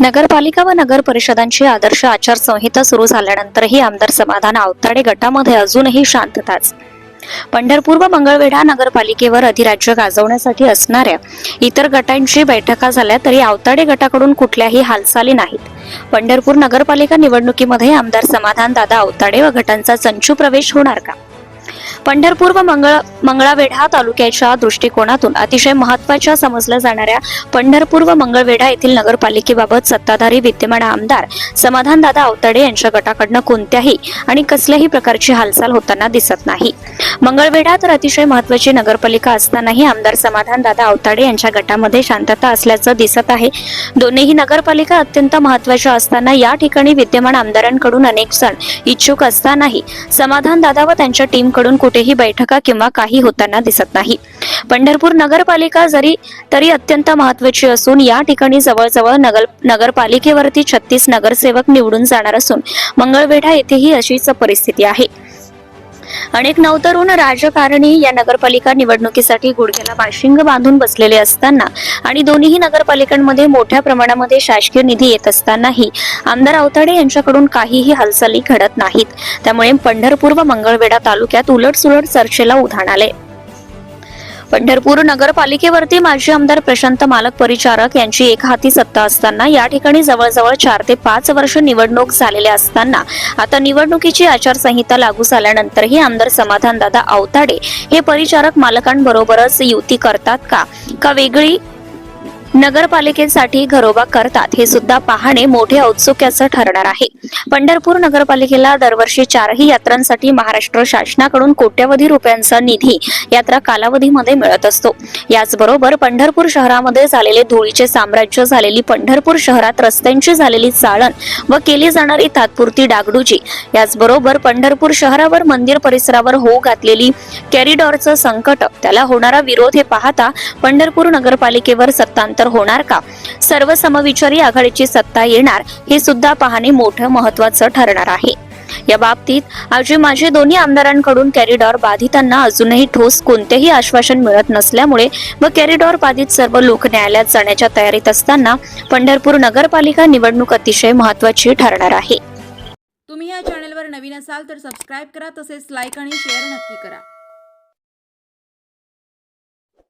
नगरपालिका व नगर परिषदांची आदर्श आचारसंहिता सुरू झाल्यानंतरही आमदार समाधान आवताडे गटामध्ये अजूनही शांतताच. पंढरपूर व मंगळवेढा नगरपालिकेवर अधिराज्य गाजवण्यासाठी असणाऱ्या इतर गटांची बैठका झाल्या तरी आवताडे गटाकडून कुठल्याही हालचाली नाहीत. पंढरपूर नगरपालिका निवडणुकीमध्ये आमदार समाधान दादा आवताडे व गटांचा संचू प्रवेश होणार का? पंढरपूर व मंगळ मंगळावेढा तालुक्याच्या दृष्टिकोनातून अतिशय महत्त्वाच्या समजल्या जाणाऱ्या पंढरपूर व मंगळवेढा येथील नगरपालिकेबाबत सत्ताधारी विद्यमान आमदार समाधानदादा आवताडे यांच्या गटाकडनं कोणत्याही आणि कसल्याही प्रकारची हालचाल होताना दिसत नाही. मंगळवेढा तर अतिशय महत्वाची नगरपालिका असतानाही आमदार समाधानदादा आवताडे यांच्या गटामध्ये शांतता असल्याचं दिसत आहे. दोन्हीही नगरपालिका अत्यंत महत्त्वाच्या असताना या ठिकाणी विद्यमान आमदारांकडून अनेक जण इच्छुक असतानाही समाधान दादा व त्यांच्या टीमकडून कुठेही बैठका किंवा काही होताना दिसत नाही. पंढरपूर नगरपालिका जरी तरी अत्यंत महत्वाची असून या ठिकाणी जवळजवळ नगर नगरपालिकेवरती छत्तीस नगरसेवक निवडून जाणार असून मंगळवेढा येथेही अशीच परिस्थिती आहे. अनेक नवतरुण राजकारणी या नगरपालिका निवडणुकीसाठी गुडघ्याला बाशिंग बांधून बसलेले असताना आणि दोन्ही नगरपालिकांमध्ये मोठ्या प्रमाणामध्ये शासकीय निधी येत असतानाही आमदार अवताडे यांच्याकडून काहीही हालचाली घडत नाहीत. त्यामुळे पंढरपूर व मंगळवेढा तालुक्यात उलटसुलट चर्चेला उधाण आले पंढरपूर नगरपालिकेवरती माजी आमदार प्रशांत मालक परिचारक यांची एक हाती सत्ता असताना या ठिकाणी जवळजवळ चार ते पाच वर्ष निवडणूक झालेल्या असताना आता निवडणुकीची आचारसंहिता लागू झाल्यानंतरही आमदार समाधानदादा आवताडे हे परिचारक मालकांबरोबरच युती करतात का? का वेगळी नगरपालिकेसाठी घरोबा करतात हे सुद्धा पाहणे मोठे औत्सुक्याचं ठरणार आहे. पंढरपूर नगरपालिकेला दरवर्षी चारही यात्रांसाठी महाराष्ट्र शासनाकडून कोट्यवधी रुपयांचा निधी यात्रा कालावधीमध्ये मिळत असतो. याचबरोबर पंढरपूर शहरामध्ये झालेले धुळीचे साम्राज्य झालेली पंढरपूर शहरात रस्त्यांची झालेली चाळण व केली जाणारी तात्पुरती डागडुजी याचबरोबर पंढरपूर शहरावर मंदिर परिसरावर होऊ घातलेली कॅरिडॉरचं संकट त्याला होणारा विरोध हे पाहता पंढरपूर नगरपालिकेवर सत्तांतर होणार का? सर्व समविचारी आघाडीची सत्ता येणार हे सुद्धा पाहणे मोठं महत्वाचं ठरणार आहे. या बाबतीत आजी माझे दोन्ही आमदारांकडून कॅरिडॉर बाधितांना अजूनही ठोस कोणतेही आश्वासन मिळत नसल्यामुळे व कॅरिडॉर बाधित सर्व लोक न्यायालयात जाण्याच्या तयारीत असताना पंढरपूर नगरपालिका निवडणूक अतिशय महत्वाची ठरणार आहे. तुम्ही या चॅनलवर नवीन असाल तर सबस्क्राईब करा तसेच लाईक आणि शेअर नक्की करा.